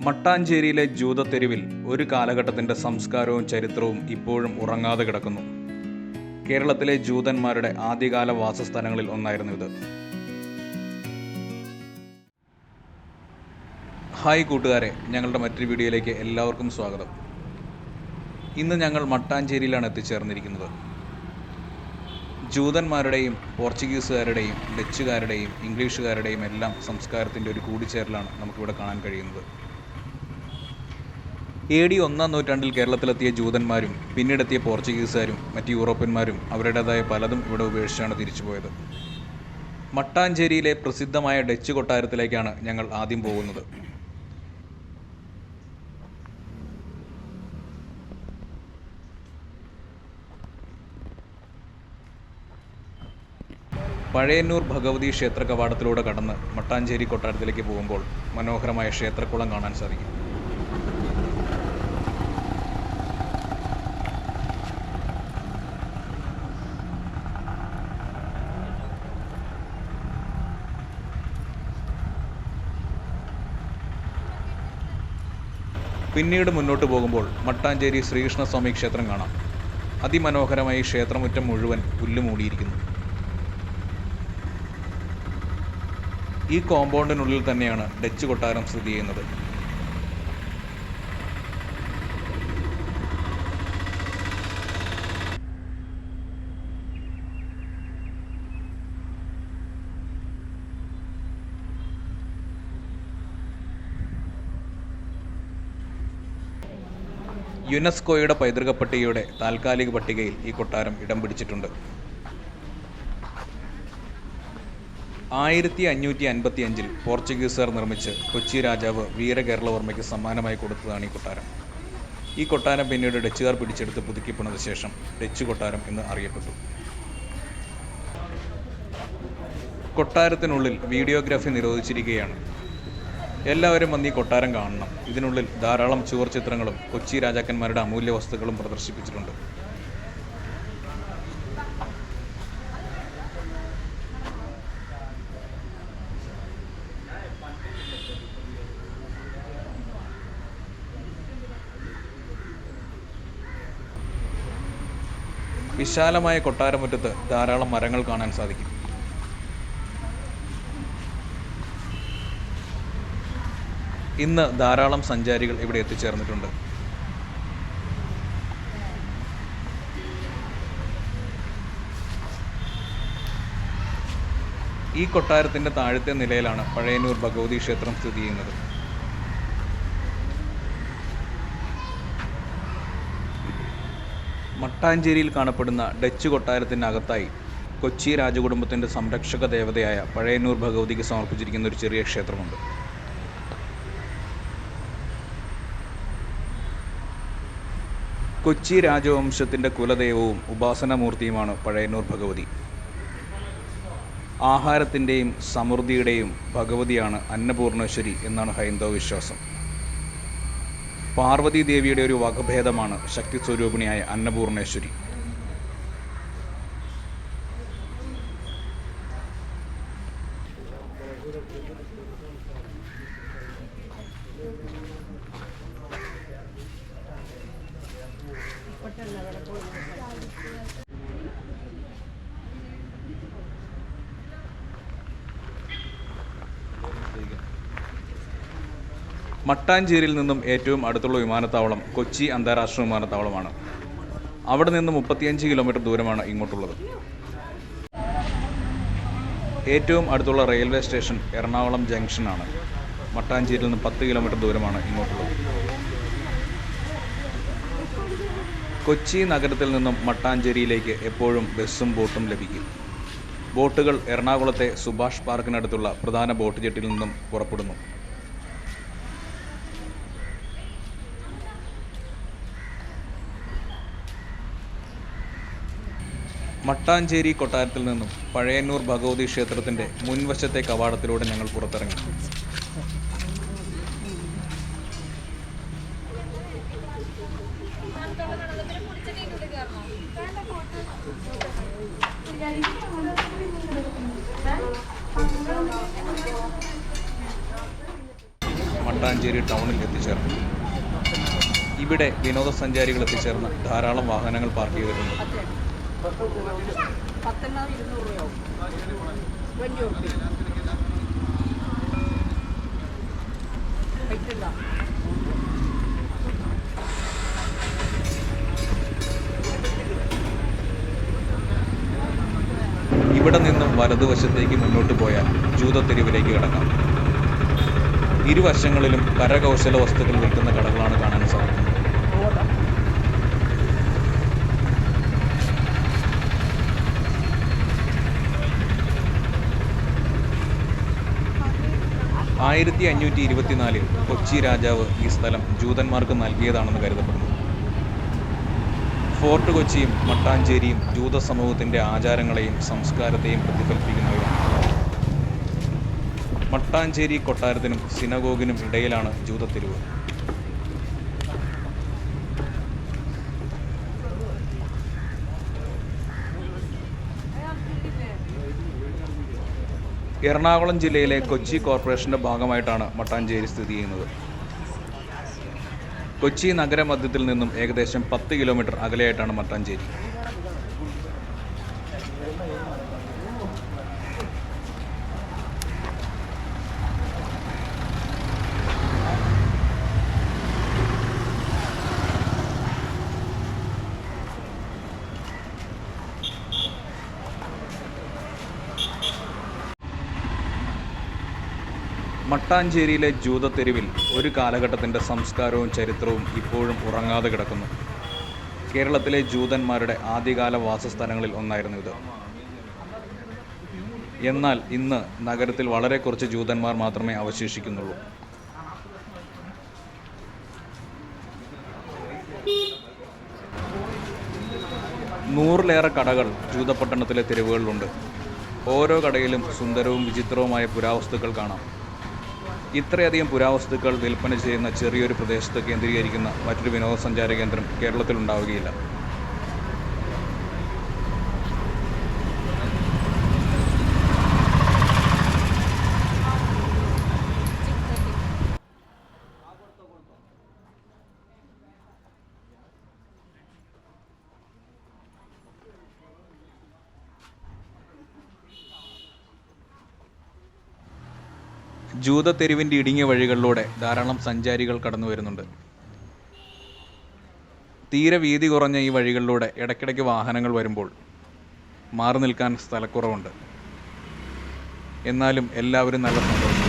മട്ടാഞ്ചേരിയിലെ ജൂതത്തെരുവിൽ ഒരു കാലഘട്ടത്തിന്റെ സംസ്കാരവും ചരിത്രവും ഇപ്പോഴും ഉറങ്ങാതെ കിടക്കുന്നു. കേരളത്തിലെ ജൂതന്മാരുടെ ആദ്യകാല വാസസ്ഥലങ്ങളിൽ ഒന്നായിരുന്നു ഇത്. ഹായ് കൂട്ടുകാരെ ഞങ്ങളുടെ മറ്റൊരു വീഡിയോയിലേക്ക് എല്ലാവർക്കും സ്വാഗതം. ഇന്ന് ഞങ്ങൾ മട്ടാഞ്ചേരിയിലാണ് എത്തിച്ചേർന്നിരിക്കുന്നത്. ജൂതന്മാരുടെയും പോർച്ചുഗീസുകാരുടെയും ഡച്ചുകാരുടെയും ഇംഗ്ലീഷുകാരുടെയും എല്ലാം സംസ്കാരത്തിന്റെ ഒരു കൂടിച്ചേരലാണ് നമുക്കിവിടെ കാണാൻ കഴിയുന്നത്. എ ഡി ഒന്നാം നൂറ്റാണ്ടിൽ കേരളത്തിലെത്തിയ ജൂതന്മാരും പിന്നീടെത്തിയ പോർച്ചുഗീസുകാരും മറ്റ് യൂറോപ്യന്മാരും അവരുടേതായ പലതും ഇവിടെ ഉപേക്ഷിച്ചാണ് തിരിച്ചുപോയത് മട്ടാഞ്ചേരിയിലെ പ്രസിദ്ധമായ ഡച്ച് കൊട്ടാരത്തിലേക്കാണ് ഞങ്ങൾ ആദ്യം പോകുന്നത്. പഴയന്നൂർ ഭഗവതി ക്ഷേത്ര കവാടത്തിലൂടെ കടന്ന് മട്ടാഞ്ചേരി കൊട്ടാരത്തിലേക്ക് പോകുമ്പോൾ മനോഹരമായ ക്ഷേത്രക്കുളം കാണാൻ സാധിക്കും. പിന്നീട് മുന്നോട്ട് പോകുമ്പോൾ മട്ടാഞ്ചേരി ശ്രീകൃഷ്ണസ്വാമി ക്ഷേത്രം കാണാം. അതിമനോഹരമായി ക്ഷേത്രമുറ്റം മുഴുവൻ പുല്ലുമൂടിയിരിക്കുന്നു. ഈ കോമ്പൗണ്ടിനുള്ളിൽ തന്നെയാണ് ഡച്ച് കൊട്ടാരം സ്ഥിതി ചെയ്യുന്നത്. യുനെസ്കോയുടെ പൈതൃക പട്ടികയുടെ താൽക്കാലിക പട്ടികയിൽ ഈ കൊട്ടാരം ഇടം പിടിച്ചിട്ടുണ്ട്. ആയിരത്തി അഞ്ഞൂറ്റി അൻപത്തി അഞ്ചിൽ പോർച്ചുഗീസുകാർ നിർമ്മിച്ച് കൊച്ചി രാജാവ് വീരകേരളവർമ്മയ്ക്ക് സമ്മാനമായി കൊടുത്തതാണ് ഈ കൊട്ടാരം. ഈ കൊട്ടാരം പിന്നീട് ഡച്ചുകാർ പിടിച്ചെടുത്ത് പുതുക്കിപ്പണത് ശേഷം ഡച്ച് കൊട്ടാരം എന്ന് അറിയപ്പെട്ടു. കൊട്ടാരത്തിനുള്ളിൽ വീഡിയോഗ്രാഫി നിരോധിച്ചിരിക്കുകയാണ്. എല്ലാവരും വന്ന് ഈ കൊട്ടാരം കാണണം. ഇതിനുള്ളിൽ ധാരാളം ചുവർ ചിത്രങ്ങളും കൊച്ചി രാജാക്കന്മാരുടെ അമൂല്യ വസ്തുക്കളും പ്രദർശിപ്പിച്ചിട്ടുണ്ട്. വിശാലമായ കൊട്ടാരമുറ്റത്ത് ധാരാളം മരങ്ങൾ കാണാൻ സാധിക്കും. ഇന്ന് ധാരാളം സഞ്ചാരികൾ ഇവിടെ എത്തിച്ചേർന്നിട്ടുണ്ട്. ഈ കൊട്ടാരത്തിന്റെ താഴത്തെ നിലയിലാണ് പഴയന്നൂർ ഭഗവതി ക്ഷേത്രം സ്ഥിതി ചെയ്യുന്നത്. മട്ടാഞ്ചേരിയിൽ കാണപ്പെടുന്ന ഡച്ച് കൊട്ടാരത്തിനകത്തായി കൊച്ചി രാജകുടുംബത്തിന്റെ സംരക്ഷക ദേവതയായ പഴയന്നൂർ ഭഗവതിക്ക് സമർപ്പിച്ചിരിക്കുന്ന ഒരു ചെറിയ ക്ഷേത്രമുണ്ട്. കൊച്ചി രാജവംശത്തിന്റെ കുലദൈവവും ഉപാസനമൂർത്തിയുമാണ് പഴയന്നൂർ ഭഗവതി. ആഹാരത്തിന്റെയും സമൃദ്ധിയുടെയും ഭഗവതിയാണ് അന്നപൂർണേശ്വരി എന്നാണ് ഹൈന്ദവ വിശ്വാസം. പാർവതി ദേവിയുടെ ഒരു വകഭേദമാണ് ശക്തി സ്വരൂപിണിയായ അന്നപൂർണേശ്വരി. മട്ടാഞ്ചേരിയിൽ നിന്നും ഏറ്റവും അടുത്തുള്ള വിമാനത്താവളം കൊച്ചി അന്താരാഷ്ട്ര വിമാനത്താവളമാണ്. അവിടെ നിന്ന് മുപ്പത്തിയഞ്ച് കിലോമീറ്റർ ദൂരമാണ് ഇങ്ങോട്ടുള്ളത്. ഏറ്റവും അടുത്തുള്ള റെയിൽവേ സ്റ്റേഷൻ എറണാകുളം ജംഗ്ഷനാണ്. മട്ടാഞ്ചേരിയിൽ നിന്ന് പത്ത് കിലോമീറ്റർ ദൂരമാണ് ഇങ്ങോട്ടുള്ളത്. കൊച്ചി നഗരത്തിൽ നിന്നും മട്ടാഞ്ചേരിയിലേക്ക് എപ്പോഴും ബസ്സും ബോട്ടും ലഭിക്കും. ബോട്ടുകൾ എറണാകുളത്തെ സുഭാഷ് പാർക്കിനടുത്തുള്ള പ്രധാന ബോട്ട് ജെട്ടിൽ നിന്നും പുറപ്പെടുന്നു. മട്ടാഞ്ചേരി കൊട്ടാരത്തിൽ നിന്നും പഴയന്നൂർ ഭഗവതി ക്ഷേത്രത്തിന്റെ മുൻവശത്തെ കവാടത്തിലൂടെ ഞങ്ങൾ പുറത്തിറങ്ങി. മട്ടാഞ്ചേരി ടൗണിൽ എത്തിച്ചേർന്നു. ഇവിടെ വിനോദസഞ്ചാരികൾ എത്തിച്ചേർന്ന് ധാരാളം വാഹനങ്ങൾ പാർക്ക് ചെയ്തിട്ടുണ്ട്. ഇവിടെ നിന്നും വലതുവശത്തേക്ക് മുന്നോട്ട് പോയാൽ ജൂതത്തെരുവിലേക്ക് കിടക്കാം. ഇരുവശങ്ങളിലും കരകൗശല വസ്തുക്കൾ വിൽക്കുന്ന കടകളാണ് കാണാൻ സാധിക്കുന്നത്. ആയിരത്തി അഞ്ഞൂറ്റി ഇരുപത്തിനാലിൽ കൊച്ചി രാജാവ് ഈ സ്ഥലം ജൂതന്മാർക്ക് നൽകിയതാണെന്ന് കരുതപ്പെടുന്നു. ഫോർട്ട് കൊച്ചിയും മട്ടാഞ്ചേരിയും ജൂത സമൂഹത്തിന്റെ ആചാരങ്ങളെയും സംസ്കാരത്തെയും പ്രതിഫലിപ്പിക്കുന്നവയാണ്. മട്ടാഞ്ചേരി കൊട്ടാരത്തിനും സിനഗോഗിനും ഇടയിലാണ് ജൂതത്തെരുവ്. എറണാകുളം ജില്ലയിലെ കൊച്ചി കോർപ്പറേഷന്റെ ഭാഗമായിട്ടാണ് മട്ടാഞ്ചേരി സ്ഥിതി ചെയ്യുന്നത്. കൊച്ചി നഗരമധ്യത്തിൽ നിന്നും ഏകദേശം പത്ത് കിലോമീറ്റർ അകലെയായിട്ടാണ് മട്ടാഞ്ചേരി. മട്ടാഞ്ചേരിയിലെ ജൂത തെരുവിൽ ഒരു കാലഘട്ടത്തിന്റെ സംസ്കാരവും ചരിത്രവും ഇപ്പോഴും ഉറങ്ങാതെ കിടക്കുന്നു. കേരളത്തിലെ ജൂതന്മാരുടെ ആദ്യകാല വാസസ്ഥലങ്ങളിൽ ഒന്നായിരുന്നു ഇത്. എന്നാൽ ഇന്ന് നഗരത്തിൽ വളരെ കുറച്ച് ജൂതന്മാർ മാത്രമേ അവശേഷിക്കുന്നുള്ളൂ. നൂറിലേറെ കടകൾ ജൂതപട്ടണത്തിലെ തെരുവുകളിലുണ്ട്. ഓരോ കടയിലും സുന്ദരവും വിചിത്രവുമായ പുരാവസ്തുക്കൾ കാണാം. ഇത്രയധികം പുരാവസ്തുക്കൾ വിൽപ്പന ചെയ്യുന്ന ചെറിയൊരു പ്രദേശത്ത് കേന്ദ്രീകരിക്കുന്ന മറ്റൊരു വിനോദസഞ്ചാര കേന്ദ്രം കേരളത്തിൽ ഉണ്ടാവുകയില്ല ജൂതത്തെരുവിന്റെ ഇടുങ്ങിയ വഴികളിലൂടെ ധാരാളം സഞ്ചാരികൾ കടന്നു വരുന്നുണ്ട്. തീരെ വീതി കുറഞ്ഞ ഈ വഴികളിലൂടെ ഇടയ്ക്കിടയ്ക്ക് വാഹനങ്ങൾ വരുമ്പോൾ മാറി നിൽക്കാൻ സ്ഥലക്കുറവുണ്ട്. എന്നാലും എല്ലാവരും നല്ല സന്തോഷം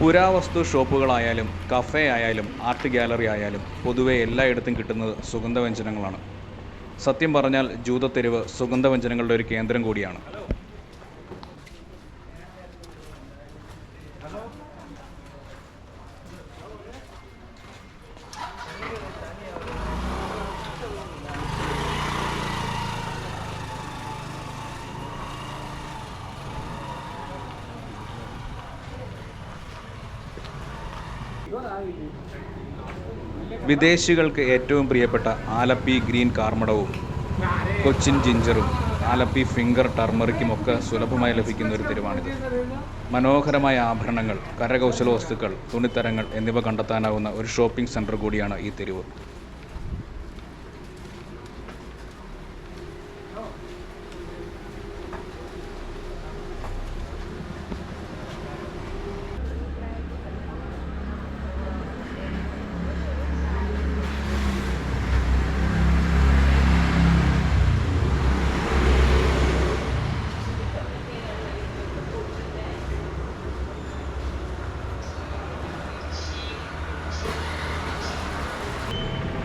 പുരാവസ്തു ഷോപ്പുകളായാലും കഫേ ആയാലും ആർട്ട് ഗാലറി ആയാലും പൊതുവെ എല്ലായിടത്തും കിട്ടുന്നത് സുഗന്ധവ്യഞ്ജനങ്ങളാണ്. സത്യം പറഞ്ഞാൽ ജൂതത്തെരുവ് സുഗന്ധവ്യഞ്ജനങ്ങളുടെ ഒരു കേന്ദ്രം കൂടിയാണ്. വിദേശികൾക്ക് ഏറ്റവും പ്രിയപ്പെട്ട ആലപ്പി ഗ്രീൻ കാർമടവും കൊച്ചിൻ ജിഞ്ചറും ആലപ്പി ഫിംഗർ ടർമറിക്കുമൊക്കെ സുലഭമായി ലഭിക്കുന്ന ഒരു തെരുവാണിത്. മനോഹരമായ ആഭരണങ്ങൾ കരകൗശല വസ്തുക്കൾ തുണിത്തരങ്ങൾ എന്നിവ കണ്ടെത്താനാവുന്ന ഒരു ഷോപ്പിംഗ് സെന്റർ കൂടിയാണ് ഈ തെരുവ്.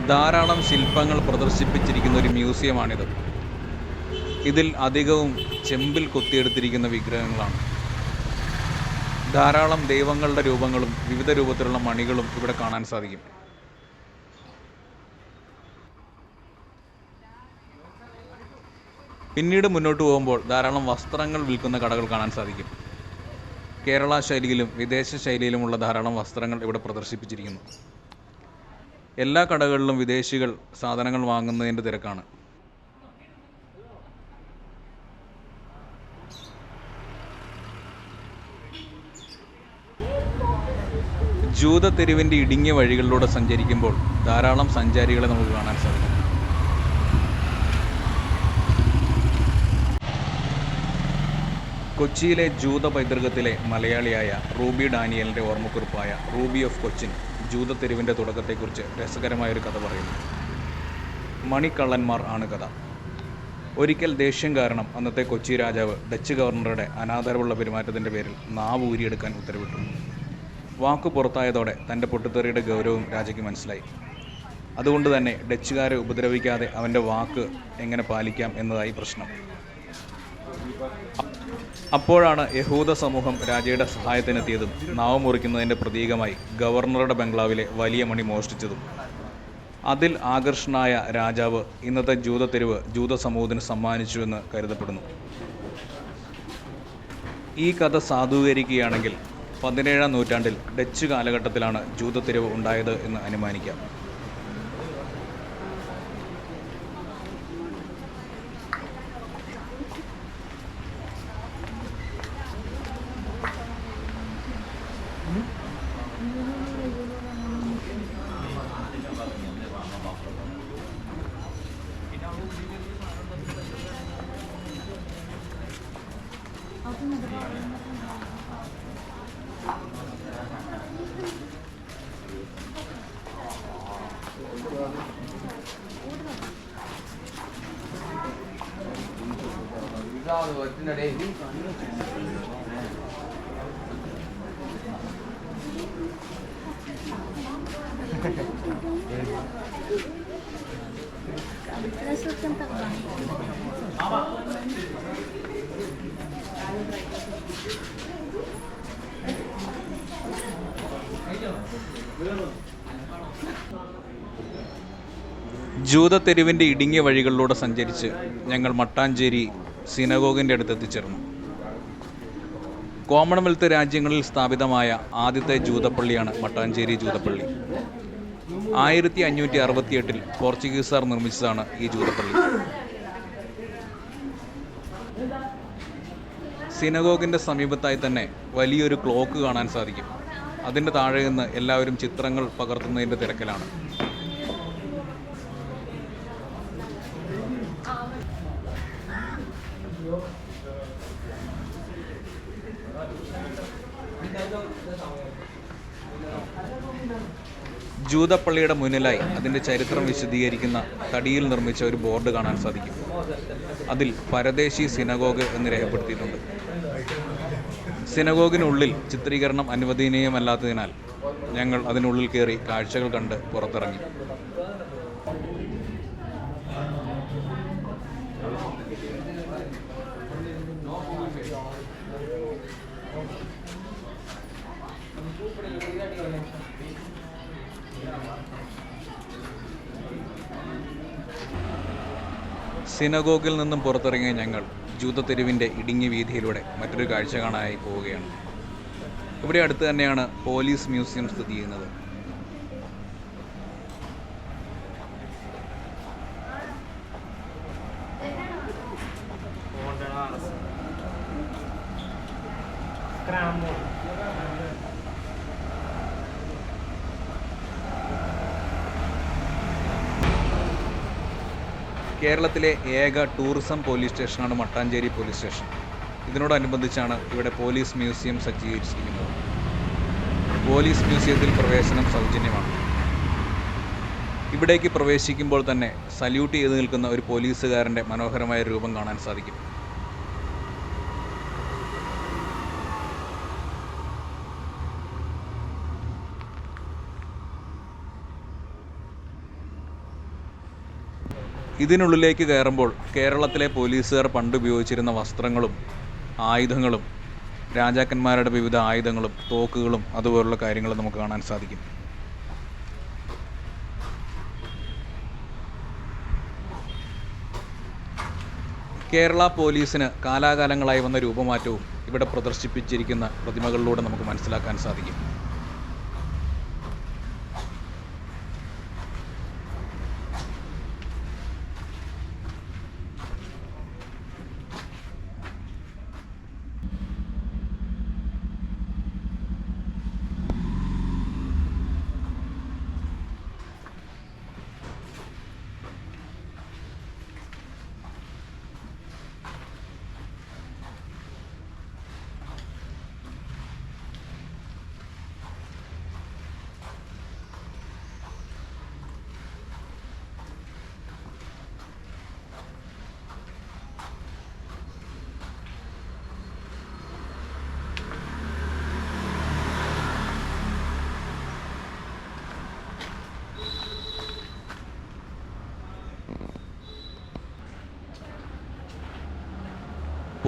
ധാരാളം ശില്പങ്ങൾ പ്രദർശിപ്പിച്ചിരിക്കുന്ന ഒരു മ്യൂസിയമാണിത്. ഇതിൽ അധികവും ചെമ്പിൽ കൊത്തിയെടുത്തിരിക്കുന്ന വിഗ്രഹങ്ങളാണ്. ധാരാളം ദൈവങ്ങളുടെ രൂപങ്ങളും വിവിധ രൂപത്തിലുള്ള മണികളും ഇവിടെ കാണാൻ സാധിക്കും. പിന്നീട് മുന്നോട്ട് പോകുമ്പോൾ ധാരാളം വസ്ത്രങ്ങൾ വിൽക്കുന്ന കടകൾ കാണാൻ സാധിക്കും. കേരള ശൈലിയിലും വിദേശ ശൈലിയിലുമുള്ള ധാരാളം വസ്ത്രങ്ങൾ ഇവിടെ പ്രദർശിപ്പിച്ചിരിക്കുന്നു. എല്ലാ കടകളിലും വിദേശികൾ സാധനങ്ങൾ വാങ്ങുന്നതിന്റെ തിരക്കാണ്. ജൂത തെരുവിന്റെ ഇടുങ്ങിയ വഴികളിലൂടെ സഞ്ചരിക്കുമ്പോൾ ധാരാളം സഞ്ചാരികളെ നമുക്ക് കാണാൻ സാധിക്കും. കൊച്ചിയിലെ ജൂത പൈതൃകത്തിലെ മലയാളിയായ റൂബി ഡാനിയലിന്റെ ഓർമ്മക്കുറിപ്പായ റൂബി ഓഫ് കൊച്ചിൻ ജൂത തെരുവിന്റെ തുടക്കത്തെക്കുറിച്ച് രസകരമായൊരു കഥ പറയുന്നു. മണിക്കള്ളന്മാർ ആണ് കഥ. ഒരിക്കൽ ദേഷ്യം കാരണം അന്നത്തെ കൊച്ചി രാജാവ് ഡച്ച് ഗവർണറുടെ അനാദരവുള്ള പെരുമാറ്റത്തിന്റെ പേരിൽ നാവ് ഊരിയെടുക്കാൻ ഉത്തരവിട്ടു. വാക്കു പുറത്തായതോടെ തന്റെ പൊട്ടിത്തെറിയുടെ ഗൗരവം രാജയ്ക്ക് മനസ്സിലായി. അതുകൊണ്ട് തന്നെ ഡച്ചുകാരെ ഉപദ്രവിക്കാതെ അവന്റെ വാക്ക് എങ്ങനെ പാലിക്കാം എന്നതായി പ്രശ്നം. അപ്പോഴാണ് യഹൂദ സമൂഹം രാജയുടെ സഹായത്തിനെത്തിയതും നാവ് മുറിക്കുന്നതിന്റെ പ്രതീകമായി ഗവർണറുടെ ബംഗ്ലാവിലെ വലിയ മണി മോഷ്ടിച്ചതും. അതിൽ ആകർഷണനായ രാജാവ് ഇന്നത്തെ ജൂത തെരുവ് ജൂത സമൂഹത്തിന് സമ്മാനിച്ചുവെന്ന് കരുതപ്പെടുന്നു. ഈ കഥ സാധൂകരിക്കുകയാണെങ്കിൽ പതിനേഴാം നൂറ്റാണ്ടിൽ ഡച്ച് കാലഘട്ടത്തിലാണ് ജൂത തെരുവ് ഉണ്ടായത് എന്ന് അനുമാനിക്കാം. Nasuktan takbang. ജൂത തെരുവിന്റെ ഇടുങ്ങിയ വഴികളിലൂടെ സഞ്ചരിച്ച് ഞങ്ങൾ മട്ടാഞ്ചേരി സിനഗോഗിന്റെ അടുത്ത് എത്തിച്ചേർന്നു കോമൺവെൽത്ത് രാജ്യങ്ങളിൽ സ്ഥാപിതമായ ആദ്യത്തെ ജൂതപ്പള്ളിയാണ് മട്ടാഞ്ചേരി ജൂതപ്പള്ളി. ആയിരത്തി അഞ്ഞൂറ്റി അറുപത്തിയെട്ടിൽ പോർച്ചുഗീസുകാർ നിർമ്മിച്ചതാണ് ഈ ജൂതപ്പള്ളി. സിനഗോഗിന്റെ സമീപത്തായി തന്നെ വലിയൊരു ക്ലോക്ക് കാണാൻ സാധിക്കും. അതിന്റെ താഴെ നിന്ന് എല്ലാവരും ചിത്രങ്ങൾ പകർത്തുന്നതിന്റെ തിരക്കിലാണ്. ജൂതപ്പള്ളിയുടെ മുന്നിലായി അതിന്റെ ചരിത്രം വിശദീകരിക്കുന്ന തടിയിൽ നിർമ്മിച്ച ഒരു ബോർഡ് കാണാൻ സാധിക്കും. അതിൽ പരദേശി സിനഗോഗ് എന്ന് രേഖപ്പെടുത്തിയിട്ടുണ്ട്. സിനഗോഗിനുള്ളിൽ ചിത്രീകരണം അനുവദനീയമല്ലാത്തതിനാൽ ഞങ്ങൾ അതിനുള്ളിൽ കയറി കാഴ്ചകൾ കണ്ട് പുറത്തിറങ്ങി. സിനഗോഗിൽ നിന്നും പുറത്തിറങ്ങിയ ഞങ്ങൾ ജൂത ജൂതത്തെരുവിന്റെ ഇടുങ്ങിയ വീതിയിലൂടെ മറ്റൊരു കാഴ്ച കാണാനായി പോവുകയാണ്. ഇവിടെ അടുത്ത് തന്നെയാണ് പോലീസ് മ്യൂസിയം സ്ഥിതി ചെയ്യുന്നത്. കേരളത്തിലെ ഏക ടൂറിസം പോലീസ് സ്റ്റേഷനാണ് മട്ടാഞ്ചേരി പോലീസ് സ്റ്റേഷൻ. ഇതിനോടനുബന്ധിച്ചാണ് ഇവിടെ പോലീസ് മ്യൂസിയം സജ്ജീകരിച്ചിരിക്കുന്നത്. പോലീസ് മ്യൂസിയത്തിൽ പ്രവേശനം സൗജന്യമാണ്. ഇവിടേക്ക് പ്രവേശിക്കുമ്പോൾ തന്നെ സല്യൂട്ട് ചെയ്ത് നിൽക്കുന്ന ഒരു പോലീസുകാരന്റെ മനോഹരമായ രൂപം കാണാൻ സാധിക്കും. ഇതിനുള്ളിലേക്ക് കയറുമ്പോൾ കേരളത്തിലെ പോലീസുകാർ പണ്ട് ഉപയോഗിച്ചിരുന്ന വസ്ത്രങ്ങളും ആയുധങ്ങളും രാജാക്കന്മാരുടെ വിവിധ ആയുധങ്ങളും തോക്കുകളും അതുപോലുള്ള കാര്യങ്ങളും നമുക്ക് കാണാൻ സാധിക്കും. കേരള പോലീസിന് കാലാകാലങ്ങളായി വന്ന രൂപമാറ്റവും ഇവിടെ പ്രദർശിപ്പിച്ചിരിക്കുന്ന പ്രതിമകളിലൂടെ നമുക്ക് മനസ്സിലാക്കാൻ സാധിക്കും.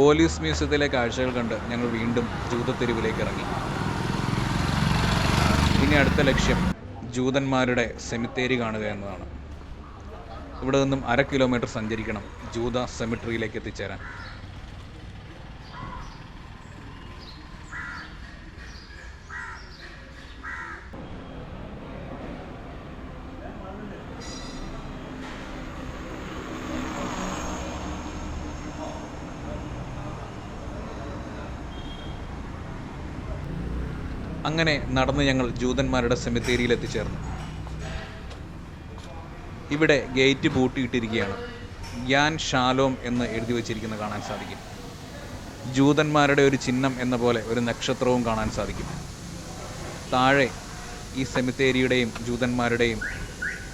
പോലീസ് മ്യൂസിയത്തിലെ കാഴ്ചകൾ കണ്ട് ഞങ്ങൾ വീണ്ടും ജൂതത്തെരുവിലേക്ക് ഇറങ്ങി. ഇനി അടുത്ത ലക്ഷ്യം ജൂതന്മാരുടെ സെമിത്തേരി കാണുക എന്നതാണ്. ഇവിടെ നിന്നും അര കിലോമീറ്റർ സഞ്ചരിക്കണം ജൂത സെമിട്രിയിലേക്ക് എത്തിച്ചേരാൻ. അങ്ങനെ നടന്ന് ഞങ്ങൾ ജൂതന്മാരുടെ സെമിത്തേരിയിൽ എത്തിച്ചേർന്നു ഇവിടെ ഗേറ്റ് പൂട്ടിയിട്ടിരിക്കുകയാണ്. ഗ്യാൻ ഷാലോം എന്ന് എഴുതി വച്ചിരിക്കുന്നത് കാണാൻ സാധിക്കും. ജൂതന്മാരുടെ ഒരു ചിഹ്നം എന്ന പോലെ ഒരു നക്ഷത്രവും കാണാൻ സാധിക്കും. താഴെ ഈ സെമിത്തേരിയുടെയും ജൂതന്മാരുടെയും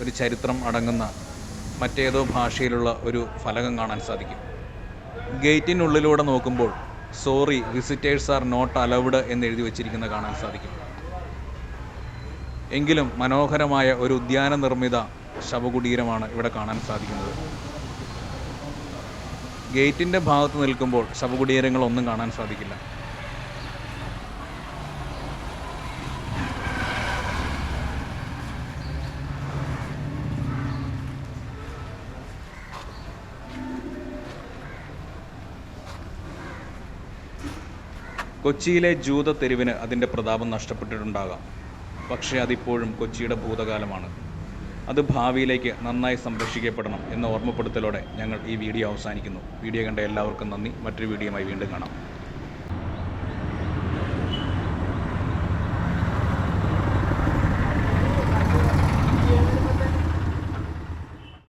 ഒരു ചരിത്രം അടങ്ങുന്ന മറ്റേതോ ഭാഷയിലുള്ള ഒരു ഫലകം കാണാൻ സാധിക്കും. ഗേറ്റിനുള്ളിലൂടെ നോക്കുമ്പോൾ sorry visitors are not allowed എന്ന് എഴുതി വച്ചിരിക്കുന്നത് കാണാൻ സാധിക്കും. എങ്കിലും മനോഹരമായ ഒരു ഉദ്യാന നിർമ്മിത ശവകുടീരമാണ് ഇവിടെ കാണാൻ സാധിക്കുന്നത്. ഗേറ്റിന്റെ ഭാഗത്ത് നിൽക്കുമ്പോൾ ശവകുടീരങ്ങളൊന്നും കാണാൻ സാധിക്കില്ല. കൊച്ചിയിലെ ജൂത തെരുവിന് അതിന്റെ പ്രതാപം നഷ്ടപ്പെട്ടിട്ടുണ്ടാകാം. പക്ഷേ അതിപ്പോഴും കൊച്ചിയുടെ ഭൂതകാലമാണ്. അത് ഭാവിയിലേക്ക് നന്നായി സംരക്ഷിക്കപ്പെടണം എന്ന ഓർമ്മപ്പെടുത്തലോടെ ഞങ്ങൾ ഈ വീഡിയോ അവസാനിക്കുന്നു. വീഡിയോ കണ്ട എല്ലാവർക്കും നന്ദി. മറ്റൊരു വീഡിയോയുമായി വീണ്ടും കാണാം.